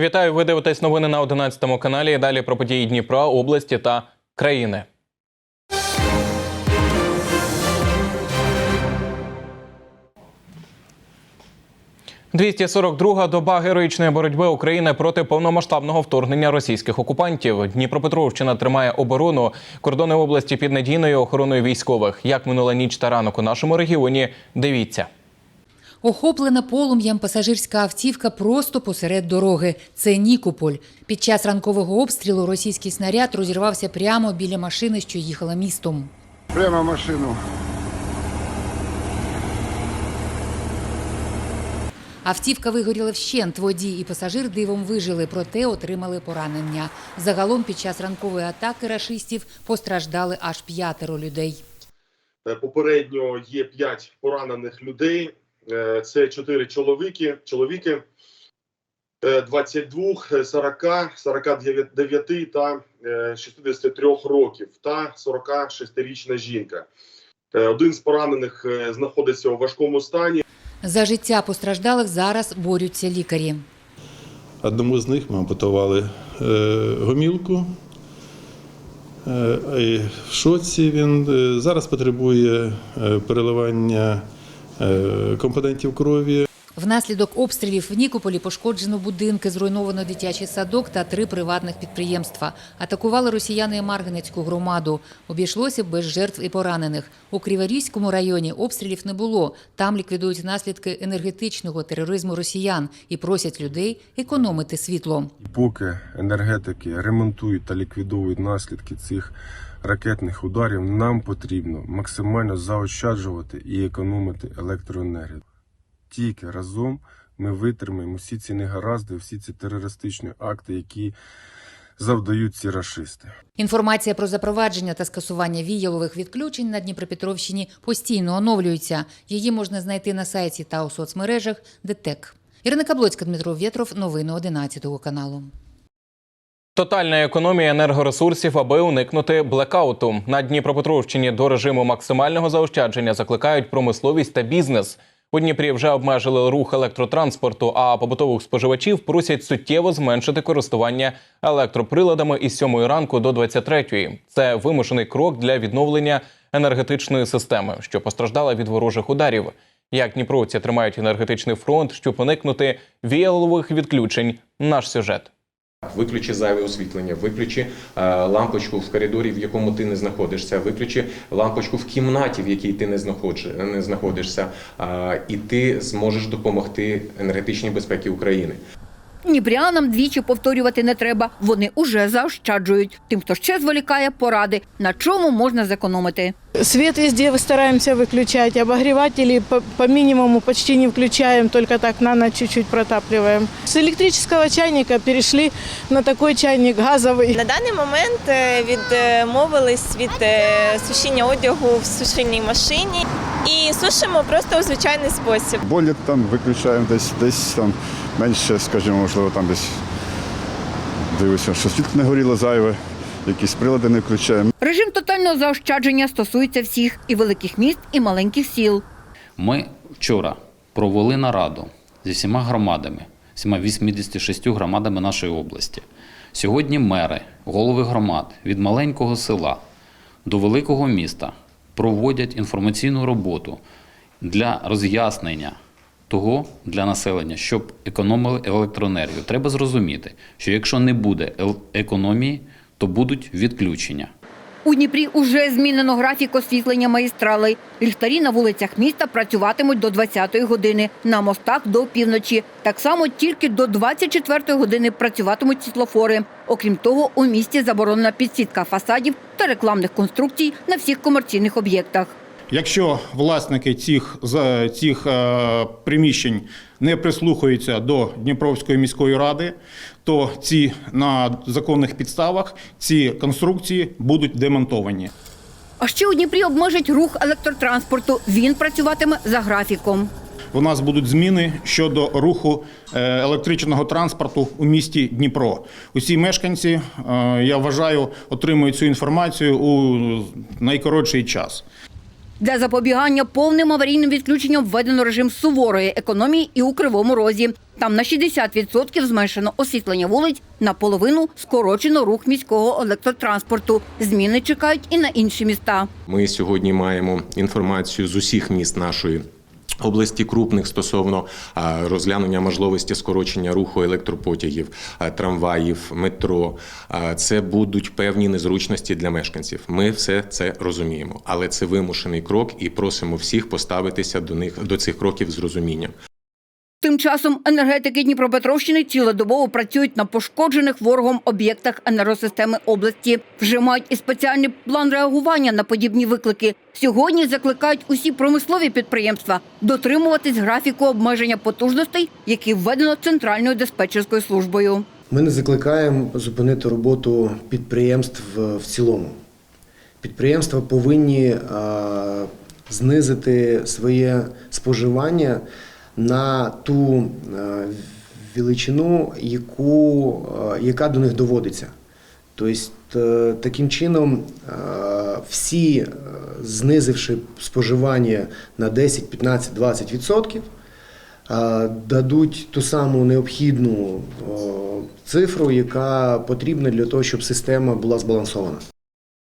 Вітаю, ви дивитесь новини на 11 каналі. Далі про події Дніпра, області та країни. «242-га доба героїчної боротьби України проти повномасштабного вторгнення російських окупантів. Дніпропетровщина тримає оборону. Кордони області під надійною охороною військових. Як минула ніч та ранок у нашому регіоні? Дивіться. Охоплена полум'ям пасажирська автівка просто посеред дороги. Це Нікополь. Під час ранкового обстрілу російський снаряд розірвався прямо біля машини, що їхала містом. Прямо машину. Автівка вигоріла вщент. Водій і пасажир дивом вижили, проте отримали поранення. Загалом під час ранкової атаки рашистів постраждали аж п'ятеро людей. Е, Попередньо є 5 поранених людей. Е, Це 4 чоловіки, чоловіки е, 22, 40, 49 та е, 63 років та 46-річна жінка. Е, Один з поранених е, знаходиться у важкому стані. За життя постраждалих зараз борються лікарі. Одному з них ми ампутували е, гомілку. Е, в шоці він е, зараз потребує е, переливання е, компонентів крові. Внаслідок обстрілів в Нікополі пошкоджено будинки, зруйновано дитячий садок та три приватних підприємства. Атакували росіяни і Марганецьку громаду. Обійшлося без жертв і поранених. У Криворізькому районі обстрілів не було. Там ліквідують наслідки енергетичного тероризму росіян і просять людей економити світло. Поки енергетики ремонтують та ліквідовують наслідки цих ракетних ударів, нам потрібно максимально заощаджувати і економити електроенергію. Тільки разом ми витримаємо всі ці негаразди, всі ці терористичні акти, які завдають ці рашисти. Інформація про запровадження та скасування віялових відключень на Дніпропетровщині постійно оновлюється. Її можна знайти на сайті та у соцмережах ДТЕК. Ірина Каблоцька, Дмитро Вєтров. Новини 11 каналу. Тотальна економія енергоресурсів, аби уникнути блекауту. На Дніпропетровщині до режиму максимального заощадження закликають промисловість та бізнес. У Дніпрі вже обмежили рух електротранспорту, а побутових споживачів просять суттєво зменшити користування електроприладами із 7 ранку до 23. Це вимушений крок для відновлення енергетичної системи, що постраждала від ворожих ударів. Як дніпровці тримають енергетичний фронт, щоб уникнути віялових відключень. Наш сюжет. Виключи зайве освітлення, виключи е, лампочку в коридорі, в якому ти не знаходишся, виключи лампочку в кімнаті, в якій ти не, знаходиш, не знаходишся, е, і ти зможеш допомогти енергетичній безпеці України. Дніпрянам двічі повторювати не треба. Вони уже заощаджують. Тим, хто ще зволікає, поради, на чому можна зекономити. Свет везде стараемся выключать, обогреватели по, по минимуму почти не включаем, только так на ночь чуть-чуть протапливаем. С электрического чайника перешли на такой чайник газовый. На даний момент е, відмовились від е, сушіння одягу в сушильній машині і сушимо просто у звичайний спосіб. Болі там виключаємо десь, десь там менше, скажімо, можливо, там десь дивишся, що світло не горіло зайве, якісь прилади не включаємо. Режим тотального заощадження стосується всіх і великих міст, і маленьких сіл. Ми вчора провели нараду зі всіма громадами, всіма 86 громадами нашої області. Сьогодні мери, голови громад від маленького села до великого міста проводять інформаційну роботу для роз'яснення того для населення, щоб економили електроенергію. Треба зрозуміти, що якщо не буде економії, то будуть відключення. У Дніпрі уже змінено графік освітлення магістралей. Ліхтарі на вулицях міста працюватимуть до 20-ї години, на мостах до півночі. Так само тільки до 24-ї години працюватимуть світлофори. Окрім того, у місті заборонена підсвітка фасадів та рекламних конструкцій на всіх комерційних об'єктах. Якщо власники цих, цих е, приміщень не прислухаються до Дніпровської міської ради, то ці на законних підставах ці конструкції будуть демонтовані. А ще у Дніпрі обмежать рух електротранспорту. Він працюватиме за графіком. У нас будуть зміни щодо руху е, електричного транспорту у місті Дніпро. Усі мешканці, е, я вважаю, отримують цю інформацію у найкоротший час. Для запобігання повним аварійним відключенням введено режим суворої економії і у Кривому Розі. Там на 60% зменшено освітлення вулиць, наполовину скорочено рух міського електротранспорту. Зміни чекають і на інші міста. Ми сьогодні маємо інформацію з усіх міст нашої. Області крупних стосовно розглянення можливості скорочення руху електропотягів, трамваїв, метро. Це будуть певні незручності для мешканців. Ми все це розуміємо, але це вимушений крок і просимо всіх поставитися до них до цих кроків з розумінням. Тим часом енергетики Дніпропетровщини цілодобово працюють на пошкоджених ворогом об'єктах енергосистеми області. Вже мають і спеціальний план реагування на подібні виклики. Сьогодні закликають усі промислові підприємства дотримуватись графіку обмеження потужностей, які введено Центральною диспетчерською службою. Ми не закликаємо зупинити роботу підприємств в цілому. Підприємства повинні знизити своє споживання на ту величину, яку, яка до них доводиться. Тобто, е, таким чином, е, всі, е, знизивши споживання на 10, 15, 20 відсотків, е, дадуть ту саму необхідну цифру, яка потрібна для того, щоб система була збалансована.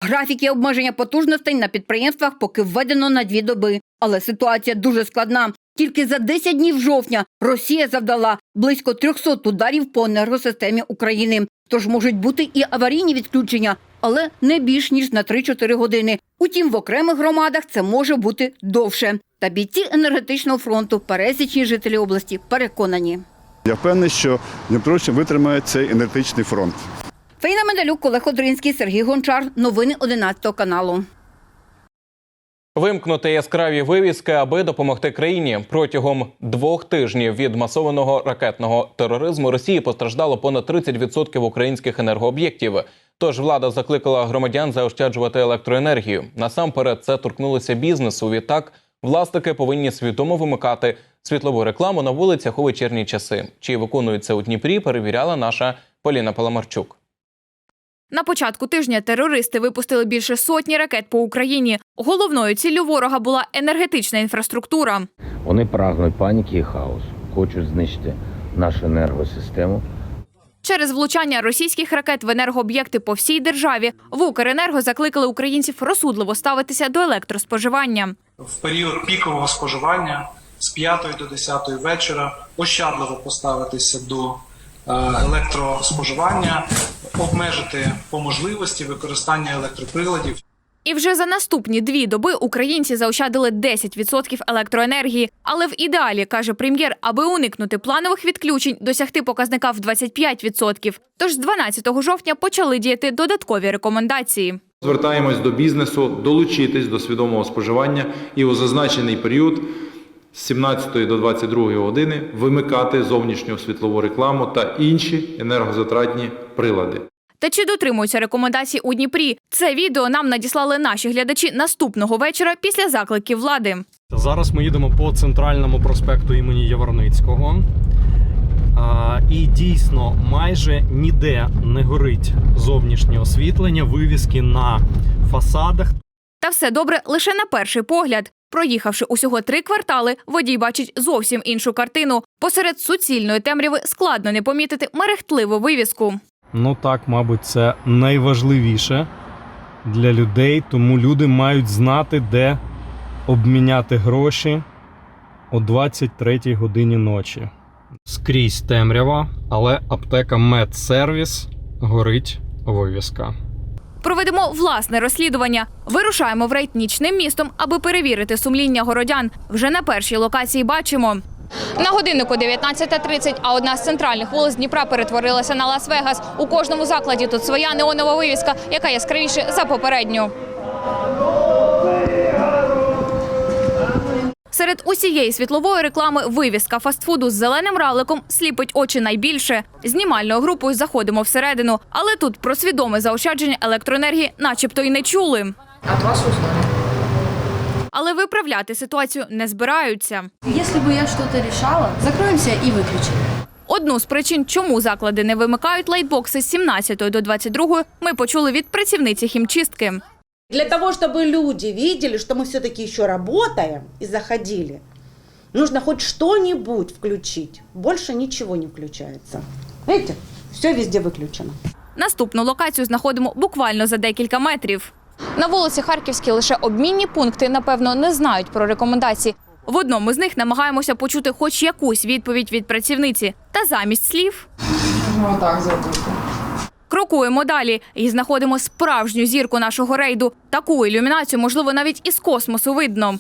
Графіки обмеження потужностей на підприємствах поки введено на дві доби. Але ситуація дуже складна. Тільки за 10 днів жовтня Росія завдала близько 300 ударів по енергосистемі України. Тож можуть бути і аварійні відключення, але не більш ніж на 3-4 години. Утім, в окремих громадах це може бути довше. Та бійці енергетичного фронту, пересічні жителі області переконані. Я впевнений, що Дніпровщина витримає цей енергетичний фронт. Фейна Медалюк, Олег Одринський, Сергій Гончар. Новини 11 каналу. Вимкнути яскраві вивіски, аби допомогти країні. Протягом двох тижнів від масованого ракетного тероризму Росії постраждало понад 30% українських енергооб'єктів. Тож влада закликала громадян заощаджувати електроенергію. Насамперед, це торкнулося бізнесу. Відтак, власники повинні свідомо вимикати світлову рекламу на вулицях у вечірні часи. Чи виконують це у Дніпрі? Перевіряла наша Поліна Паламарчук. На початку тижня терористи випустили більше сотні ракет по Україні. Головною ціллю ворога була енергетична інфраструктура. Вони прагнуть паніки і хаосу, хочуть знищити нашу енергосистему. Через влучання російських ракет в енергооб'єкти по всій державі в Укренерго закликали українців розсудливо ставитися до електроспоживання. в період пікового споживання з 5 до 10 вечора ощадливо поставитися до електроспоживання, обмежити по можливості використання електроприладів. І вже за наступні дві доби українці заощадили 10% електроенергії. Але в ідеалі, каже прем'єр, аби уникнути планових відключень, досягти показника в 25%. Тож з 12 жовтня почали діяти додаткові рекомендації. Звертаємось до бізнесу долучитись до свідомого споживання і у зазначений період з 17 до 22 години вимикати зовнішню світлову рекламу та інші енергозатратні прилади. Та чи дотримуються рекомендацій у Дніпрі? Це відео нам надіслали наші глядачі наступного вечора після закликів влади. Зараз ми їдемо по центральному проспекту імені Яворницького. А, і дійсно майже ніде не горить зовнішнє освітлення, вивіски на фасадах. Та все добре лише на перший погляд. Проїхавши усього три квартали, водій бачить зовсім іншу картину. Посеред суцільної темряви складно не помітити мерехтливу вивіску. Ну так, мабуть, це найважливіше для людей, тому люди мають знати, де обміняти гроші о 23 годині ночі. Скрізь темрява, але аптека Медсервіс горить вивіска. Проведемо власне розслідування. Вирушаємо в рейд нічним містом, аби перевірити сумління городян. Вже на першій локації бачимо. На годиннику 19.30, а одна з центральних вулиць Дніпра перетворилася на Лас-Вегас. У кожному закладі тут своя неонова вивіска, яка яскравіше за попередню. Серед усієї світлової реклами вивіска фастфуду з зеленим равликом сліпить очі найбільше. Знімальною групою заходимо всередину, але тут про свідоме заощадження електроенергії начебто й не чули. Але виправляти ситуацію не збираються. Если бы я что-то решала, закроемся и выключим. Одну з причин, чому заклади не вимикають лайтбокси з 17 до 22, ми почули від працівниці хімчистки. Для того, чтобы люди видели, что мы все-таки еще работаем и заходили, нужно хоть что-нибудь включить. Больше ничего не включается. Видите, все везде выключено. Наступну локацію знаходимо буквально за декілька метрів. На вулиці Харківській лише обмінні пункти, напевно, не знають про рекомендації. В одному з них намагаємося почути хоч якусь відповідь від працівниці. Та замість слів Отак зробити. крокуємо далі і знаходимо справжню зірку нашого рейду. Таку ілюмінацію, можливо, навіть із космосу видно.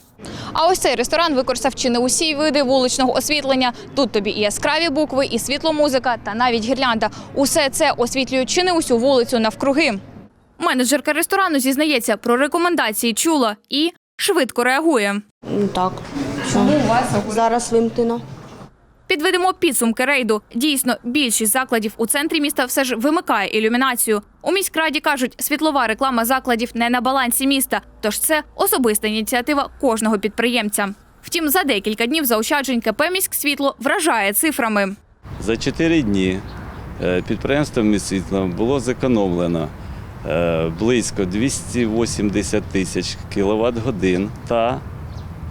А ось цей ресторан використав чи не усі види вуличного освітлення. Тут тобі і яскраві букви, і світломузика, та навіть гірлянда. Усе це освітлює чи не усю вулицю навкруги. Менеджерка ресторану зізнається, про рекомендації чула і швидко реагує. Так. Чому у вас зараз вимкнено? Підведемо підсумки рейду. Дійсно, більшість закладів у центрі міста все ж вимикає ілюмінацію. У міськраді кажуть, світлова реклама закладів не на балансі міста, тож це особиста ініціатива кожного підприємця. Втім, за декілька днів заощаджень КП «Міськсвітло» вражає цифрами. За 4 дні е, підприємством «Міськсвітло» було зекономлено е, близько 280 тисяч кіловат годин та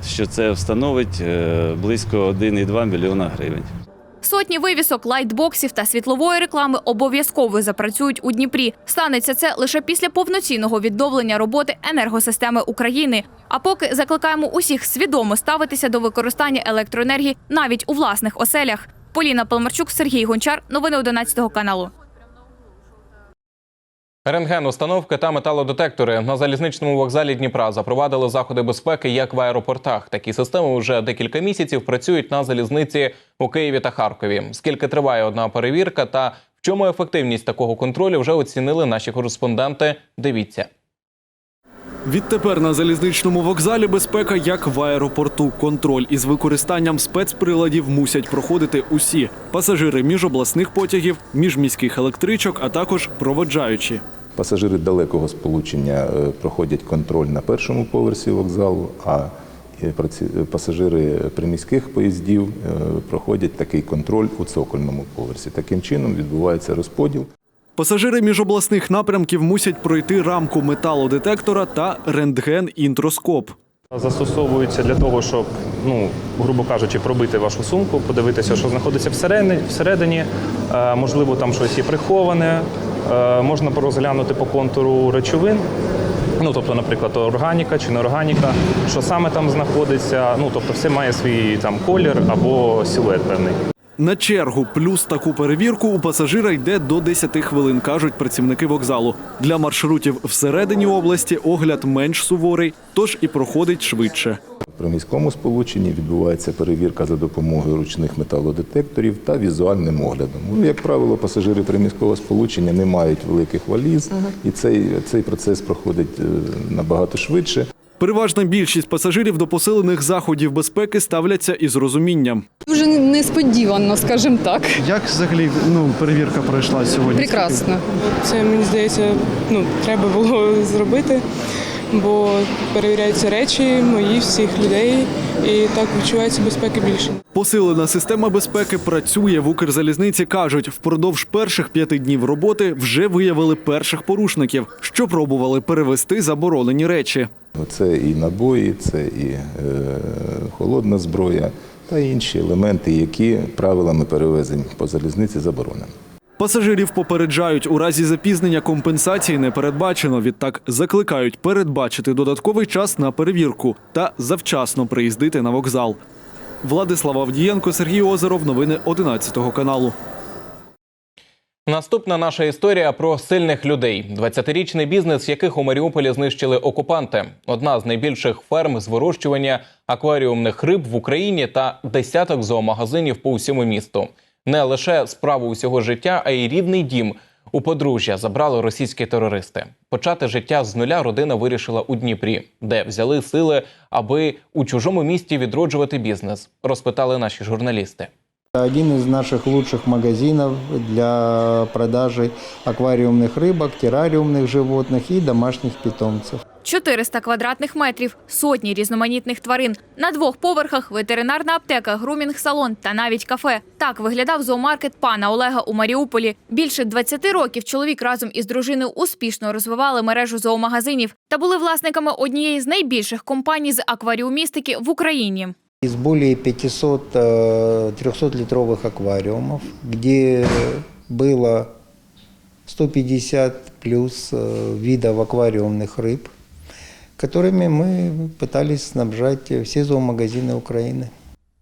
що це встановить е, близько 1,2 мільйона гривень. Сотні вивісок, лайтбоксів та світлової реклами обов'язково запрацюють у Дніпрі. Станеться це лише після повноцінного відновлення роботи енергосистеми України. А поки закликаємо усіх свідомо ставитися до використання електроенергії навіть у власних оселях. Поліна Палмарчук, Сергій Гончар. Новини 11 каналу. Рентген, установки та металодетектори на залізничному вокзалі Дніпра запровадили заходи безпеки як в аеропортах. Такі системи вже декілька місяців працюють на залізниці у Києві та Харкові. Скільки триває одна перевірка та в чому ефективність такого контролю вже оцінили наші кореспонденти. Дивіться. Відтепер на залізничному вокзалі безпека як в аеропорту. Контроль із використанням спецприладів мусять проходити усі пасажири міжобласних потягів, міжміських електричок, а також проводжаючі. Пасажири далекого сполучення е, проходять контроль на першому поверсі вокзалу, а е, праці- пасажири приміських поїздів е, проходять такий контроль у цокольному поверсі. Таким чином відбувається розподіл. Пасажири міжобласних напрямків мусять пройти рамку металодетектора та рентген-інтроскоп. Застосовуються для того, щоб, ну, грубо кажучи, пробити вашу сумку, подивитися, що знаходиться всередині, всередині. Е, можливо, там щось є приховане. Е, можна розглянути по контуру речовин. Ну, тобто, наприклад, органіка чи неорганіка, що саме там знаходиться. Ну, тобто, все має свій там колір або силует певний. На чергу плюс таку перевірку у пасажира йде до 10 хвилин, кажуть працівники вокзалу. Для маршрутів всередині області огляд менш суворий, тож і проходить швидше. При міському сполученні відбувається перевірка за допомогою ручних металодетекторів та візуальним оглядом. Ну, як правило, пасажири приміського сполучення не мають великих валіз, і цей, цей процес проходить е, набагато швидше. Переважна більшість пасажирів до посилених заходів безпеки ставляться із розумінням. Дуже несподівано, скажімо так. Як взагалі ну, перевірка пройшла сьогодні? Прекрасно. Це мені здається, ну треба було зробити, бо перевіряються речі мої всіх людей, і так відчувається безпеки більше. Посилена система безпеки працює в Укрзалізниці. кажуть, впродовж перших п'яти днів роботи вже виявили перших порушників, що пробували перевести заборонені речі. Це і набої, це і е, холодна зброя та інші елементи, які правилами перевезень по залізниці заборонені. Пасажирів попереджають, у разі запізнення компенсації не передбачено. Відтак закликають передбачити додатковий час на перевірку та завчасно приїздити на вокзал. Владислав Авдієнко, Сергій Озеров. Новини 11 каналу. Наступна наша історія про сильних людей. 20-річний бізнес, яких у Маріуполі знищили окупанти. Одна з найбільших ферм з вирощування акваріумних риб в Україні та десяток зоомагазинів по всьому місту Не лише справу усього життя, а й рідний дім. У подружжя забрали російські терористи. Почати життя з нуля родина вирішила у Дніпрі, де взяли сили, аби у чужому місті відроджувати бізнес. Розпитали наші журналісти. Один из наших лучших магазинов для продажи аквариумных рыбок, террариумных животных и домашних питомцев. 400 квадратних метрів, сотні різноманітних тварин. На двох поверхах ветеринарна аптека, грумінг-салон та навіть кафе. Так виглядав зоомаркет пана Олега у Маріуполі. Більше 20 років чоловік разом із дружиною успішно розвивали мережу зоомагазинів та були власниками однієї з найбільших компаній з акваріумістики в Україні. Из более 500 э, 300-литровых аквариумов, где было 150 плюс э, видов аквариумных рыб, которыми мы пытались снабжать все зоомагазины Украины.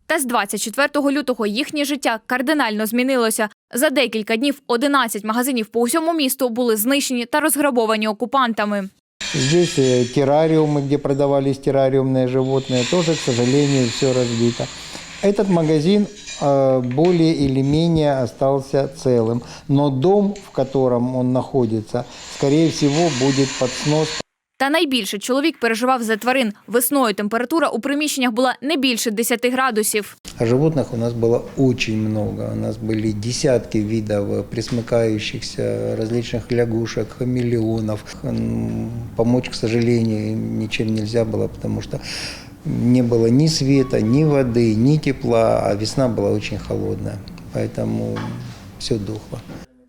Та з 24 лютого їхнє життя кардинально змінилося. За декілька днів 11 магазинів по усьому місту були знищені та розграбовані окупантами. Здесь э, террариумы, где продавались террариумные животные, тоже, к сожалению, все разбито. Этот магазин э, более или менее остался целым, но дом, в котором он находится, скорее всего, будет под снос. Та найбільше чоловік переживав за тварин. Весною температура у приміщеннях була не більше 10 градусів. А животных у нас было очень много. У нас были десятки видов э, пресмыкающихся, различных лягушек, хамелеонов. М, Помочь, к сожалению, им ничем нельзя было, потому что не было ни света, ни воды, ни тепла, а весна была очень холодная. Поэтому все дохло.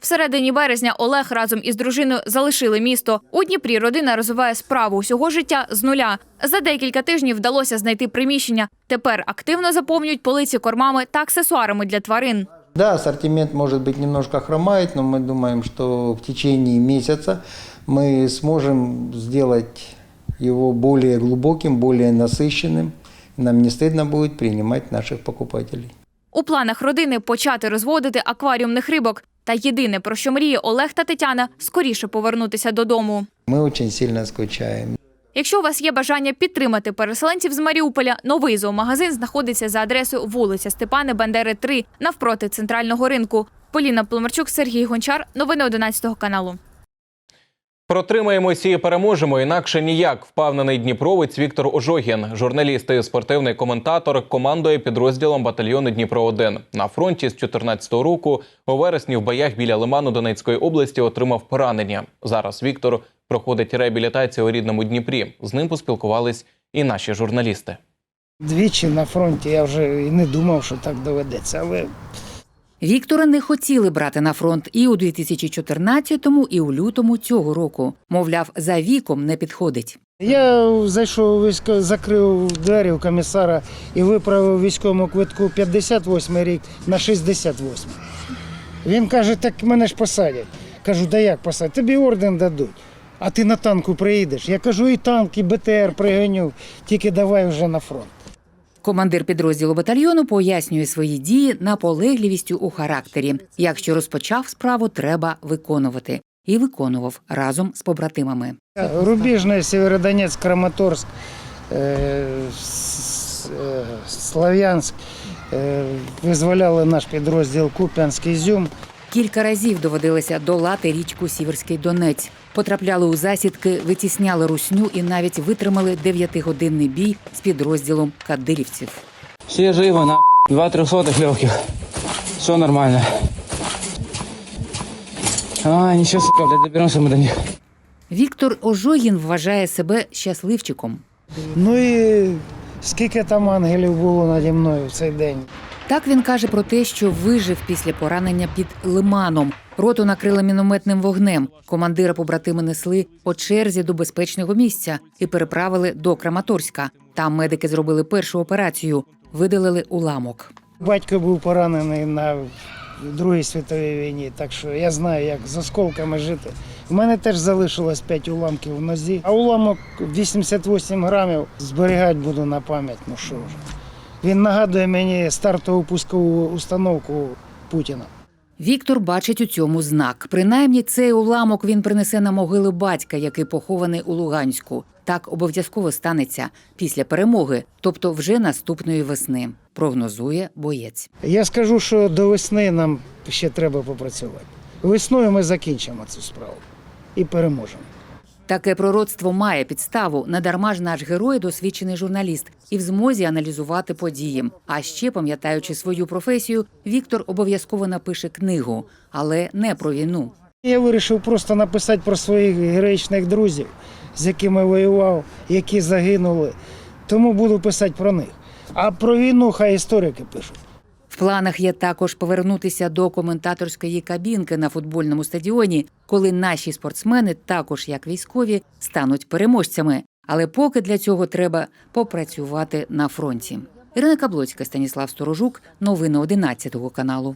В середині березня Олег разом із дружиною залишили місто. У Дніпрі родина розвиває справу усього життя з нуля. За декілька тижнів вдалося знайти приміщення. Тепер активно заповнюють полиці кормами та аксесуарами для тварин. Да, ассортимент, может быть, немножко хромает, но мы думаем, что в течение месяца мы сможем сделать его более глубоким, более насыщенным. Нам не стыдно будет принимать наших покупателей. У планах родини почати розводити акваріумних рибок. Та єдине, про що мріє Олег та Тетяна, скоріше повернутися додому. Ми дуже сильно скучаємо. Якщо у вас є бажання підтримати переселенців з Маріуполя, новий зоомагазин знаходиться за адресою вулиця Степани Бандери, 3, навпроти центрального ринку. Поліна Пломарчук, Сергій Гончар. Новини 11 каналу. Протримаємося і переможемо. Інакше ніяк впевнений дніпровець Віктор Ожогін, журналіст і спортивний коментатор, командує підрозділом батальйону Дніпро 1 на фронті з 14-го року. У вересні в боях біля Лиману Донецької області отримав поранення. Зараз Віктор проходить реабілітацію у рідному Дніпрі. З ним поспілкувались і наші журналісти. Двічі на фронті я вже і не думав, що так доведеться, але Віктора не хотіли брати на фронт і у 2014-му, і у лютому цього року. Мовляв, за віком не підходить. я зайшов військо, закрив двері у комісара і виправив військовому квитку 58 рік на 68. Він каже, так мене ж посадять. Кажу, да як посадять? Тобі орден дадуть. А ти на танку приїдеш. Я кажу, і танк, і БТР пригоню, тільки давай вже на фронт. Командир підрозділу батальйону пояснює свої дії наполегливістю у характері. Якщо розпочав справу, треба виконувати. І виконував разом з побратимами. Рубіжний, Сєвєродонецьк, Краматорськ, е, е, Слов'янськ е, визволяли наш підрозділ Куп'янськ, Ізюм. Кілька разів доводилося долати річку Сіверський Донець. Потрапляли у засідки, витісняли русню і навіть витримали дев'ятигодинний бій з підрозділом кадирівців. Все живо, на два трехсотых легких. Все нормально. А, ничего, сука, блядь, доберемся мы до них. Віктор Ожогін вважає себе щасливчиком. Ну і скільки там ангелів було наді мною в цей день. Так він каже про те, що вижив після поранення під лиманом. Роту накрили мінометним вогнем. Командира побратими несли по черзі до безпечного місця і переправили до Краматорська. Там медики зробили першу операцію, видалили уламок. Батько був поранений на Другій світовій війні, так що я знаю, як з осколками жити. У мене теж залишилось 5 уламків в нозі, а уламок 88 грамів зберігати буду на пам'ять. Ну що ж. Він нагадує мені стартову пускову установку Путіна. Віктор бачить у цьому знак. Принаймні, цей уламок він принесе на могилу батька, який похований у Луганську. Так обов'язково станеться після перемоги, тобто вже наступної весни, прогнозує боєць. Я скажу, що до весни нам ще треба попрацювати. Весною ми закінчимо цю справу і переможемо. Таке пророцтво має підставу. Недарма ж наш герой досвідчений журналіст і в змозі аналізувати події. А ще, пам'ятаючи свою професію, Віктор обов'язково напише книгу, але не про війну, Я вирішив просто написати про своїх героїчних друзів, з якими воював, які загинули. Тому буду писати про них. А про війну хай історики пишуть. Планах є також повернутися до коментаторської кабінки на футбольному стадіоні, коли наші спортсмени, також як військові, стануть переможцями. Але поки для цього треба попрацювати на фронті. Ірина Каблоцька, Станіслав Сторожук, новини 11 каналу.